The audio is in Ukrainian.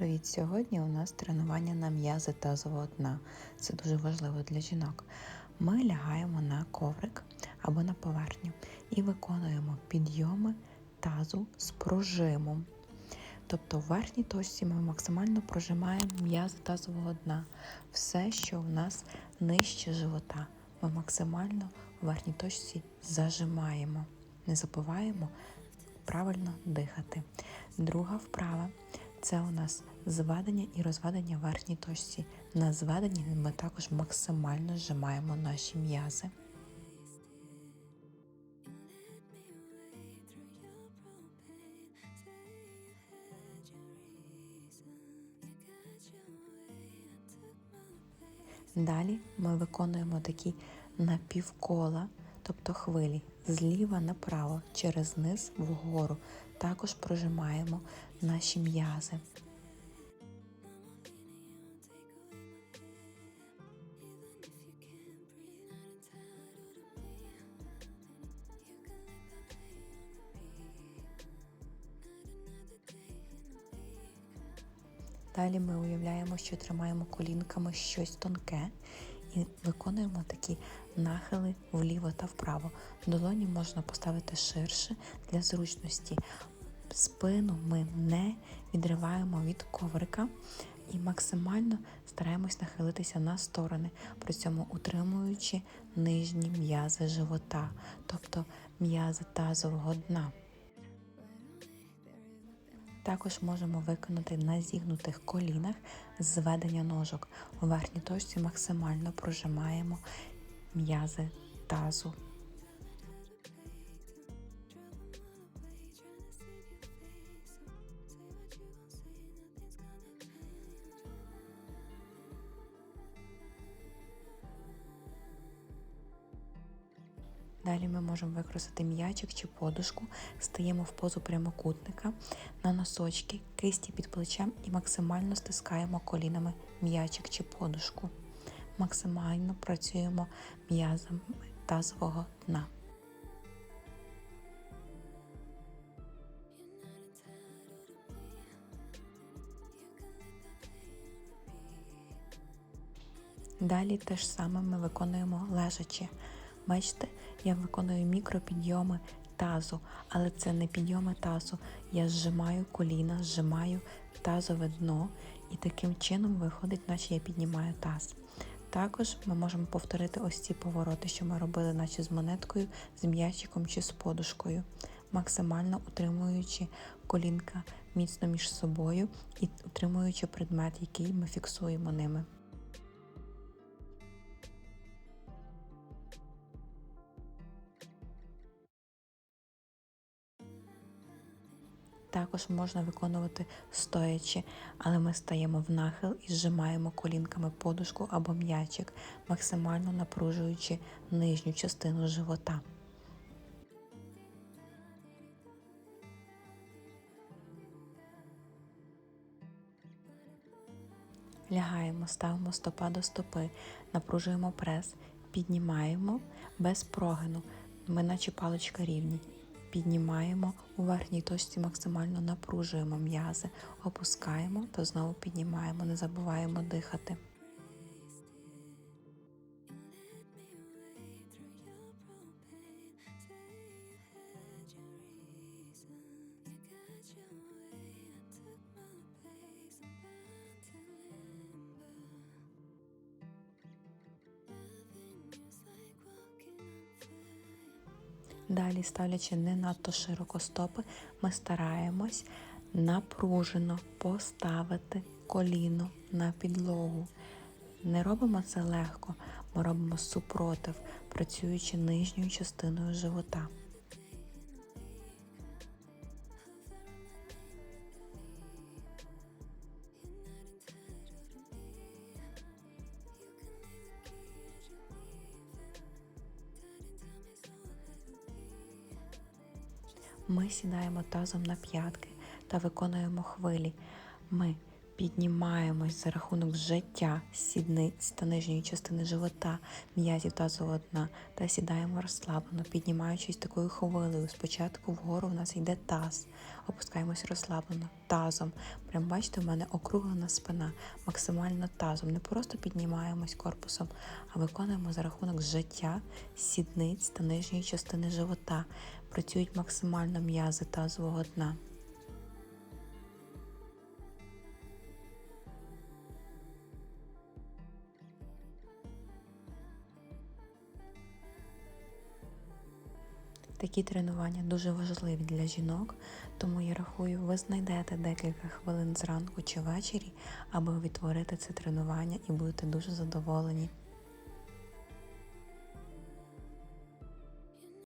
Привіт! Сьогодні у нас тренування на м'язи тазового дна. Це дуже важливо для жінок. Ми лягаємо на коврик або на поверхню і виконуємо підйоми тазу з прожимом. Тобто в верхній точці ми максимально прожимаємо м'язи тазового дна. Все, що в нас нижче живота, ми максимально в верхній точці зажимаємо. Не забуваємо правильно дихати. Друга вправа це у нас зведення і розведення верхній точці. На зведенні ми також максимально зжимаємо наші м'язи. Далі ми виконуємо такі напівкола, тобто хвилі, зліва направо, через низ вгору. Також прожимаємо наші м'язи. Далі ми уявляємо, що тримаємо колінками щось тонке і виконуємо такі нахили вліво та вправо. Долоні можна поставити ширше для зручності. Спину ми не відриваємо від коврика і максимально стараємось нахилитися на сторони, при цьому утримуючи нижні м'язи живота, тобто м'язи тазового дна. Також можемо виконати на зігнутих колінах зведення ножок. У верхній точці максимально прожимаємо м'язи тазу. Далі ми можемо використати м'ячик чи подушку, стаємо в позу прямокутника на носочки, кисті під плечем і максимально стискаємо колінами м'ячик чи подушку. Максимально працюємо м'язами тазового дна. Далі те ж саме ми виконуємо лежачи. Бачите, я виконую мікропідйоми тазу, але це не підйоми тазу. Я зжимаю коліна, зжимаю тазове дно і таким чином виходить, наче я піднімаю таз. Також ми можемо повторити ось ці повороти, що ми робили, наче з монеткою, з м'ячиком чи з подушкою, максимально утримуючи колінка міцно між собою і утримуючи предмет, який ми фіксуємо ними. Також можна виконувати стоячи, але ми стаємо в нахил і зжимаємо колінками подушку або м'ячик, максимально напружуючи нижню частину живота. Лягаємо, ставимо стопа до стопи, напружуємо прес, піднімаємо без прогину. Ми наче паличка рівні. Піднімаємо у верхній точці, максимально напружуємо м'язи, опускаємо та знову піднімаємо, не забуваємо дихати. Далі, ставлячи не надто широко стопи, ми стараємось напружено поставити коліно на підлогу. Не робимо це легко, ми робимо супротив, працюючи нижньою частиною живота. Ми сідаємо тазом на п'ятки та виконуємо хвилі. Ми Піднімаємось за рахунок зжаття сідниць та нижньої частини живота, м'язів тазового дна та сідаємо розслаблено, піднімаючись такою хвилею. Спочатку вгору в нас йде таз, опускаємось розслаблено тазом. Прям бачите, в мене округлена спина, максимально тазом. Не просто піднімаємось корпусом, а виконуємо за рахунок зжаття сідниць та нижньої частини живота. Працюють максимально м'язи тазового дна. Такі тренування дуже важливі для жінок, тому я рахую, ви знайдете декілька хвилин зранку чи ввечері, аби відтворити це тренування і будете дуже задоволені.